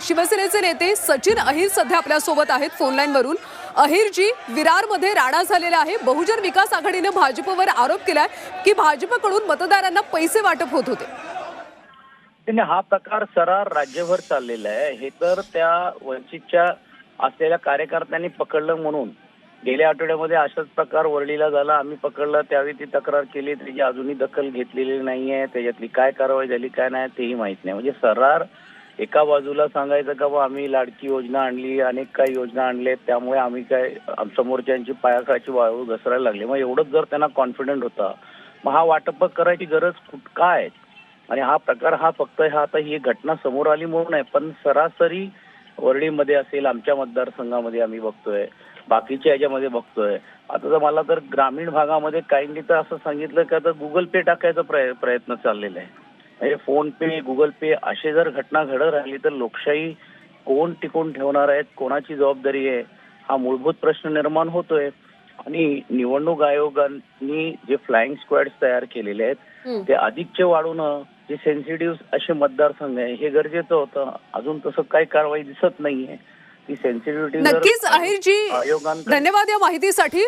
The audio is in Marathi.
शिवसेनेचे नेते सचिन अहिर सध्या आपल्यासोबत आहेत फोनलाईनवरून अहिरजी विरारमध्ये राणा झालेला आहे. बहुजन विकास आघाडीनं भाजपवर आरोप केलाय की भाजपकडून मतदारांना पैसे वाटप होत होते. हा प्रकार सरार राज्यभर चाललेला आहे. हे तर त्या वंचितच्या असलेल्या कार्यकर्त्यांनी पकडलं म्हणून. गेल्या आठवड्यामध्ये असाच प्रकार वरळीला झाला. आम्ही पकडलं त्यावेळी ती तक्रार केली. त्याची अजूनही दखल घेतलेली नाहीये. त्याच्यातली काय कारवाई झाली काय नाही तेही माहीत नाही. म्हणजे सरार एका बाजूला सांगायचं का बा आम्ही लाडकी योजना आणली अनेक काही योजना आणल्या त्यामुळे आम्ही काय समोरच्यांची पायाखाची वाळू घसरायला लागली. मग एवढंच जर त्यांना कॉन्फिडंट होता मग हा वाटप करायची गरज कुठ काय आणि हा प्रकार हा फक्त हा आता ही घटना समोर आली म्हणून आहे पण सरासरी वर्णीमध्ये असेल आमच्या मतदारसंघामध्ये आम्ही बघतोय बाकीच्या याच्यामध्ये बघतोय. आता तर मला तर ग्रामीण भागामध्ये काहींनी तर असं सांगितलं की आता गुगल पे टाकायचा प्रयत्न चाललेला आहे. म्हणजे फोन पे गुगल पे असे जर घटना घडत राहिली तर लोकशाही कोण टिकून ठेवणार आहेत? कोणाची जबाबदारी आहे? हा मूलभूत प्रश्न निर्माण होतोय. आणि निवडणूक आयोगाने जे फ्लाइंग स्क्वॅड्स तयार केलेले आहेत. ते अधिकचे वाढवणं जे सेन्सिटिव्ह असे मतदारसंघ आहे हे गरजेचं होतं. अजून तसं काही कारवाई दिसत नाहीये. ती सेन्सिटिव्हिटी नक्कीच आयोगांकडे धन्यवाद या माहितीसाठी.